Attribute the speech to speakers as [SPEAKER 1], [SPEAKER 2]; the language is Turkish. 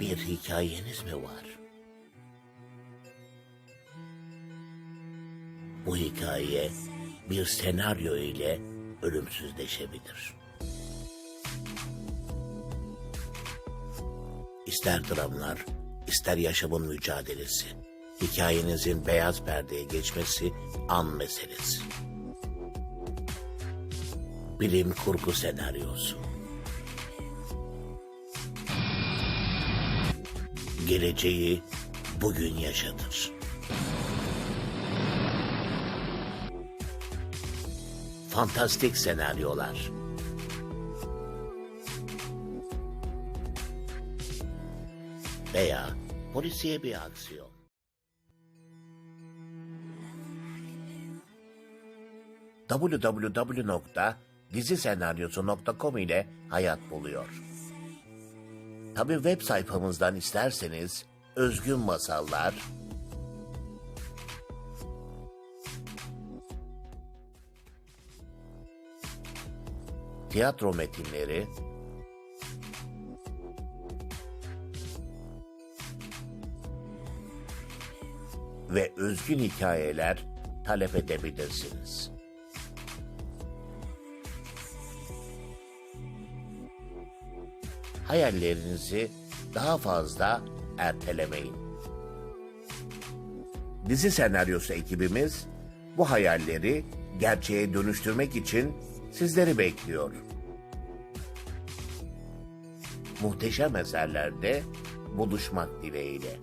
[SPEAKER 1] Bir hikayeniz mi var? Bu hikaye bir senaryo ile ölümsüzleşebilir. İster dramlar, ister yaşamın mücadelesi, hikayenizin beyaz perdeye geçmesi an meselesi. Bilim kurgu senaryosu. Geleceği bugün yaşatır. Fantastik senaryolar. Veya polisiye bir aksiyon. www.dizisenaryosu.com ile hayat buluyor. Tabi web sayfamızdan isterseniz özgün masallar, tiyatro metinleri, ve özgün hikayeler talep edebilirsiniz. Hayallerinizi daha fazla ertelemeyin. Dizi senaryosu ekibimiz bu hayalleri gerçeğe dönüştürmek için sizleri bekliyor. Muhteşem eserlerde buluşmak dileğiyle.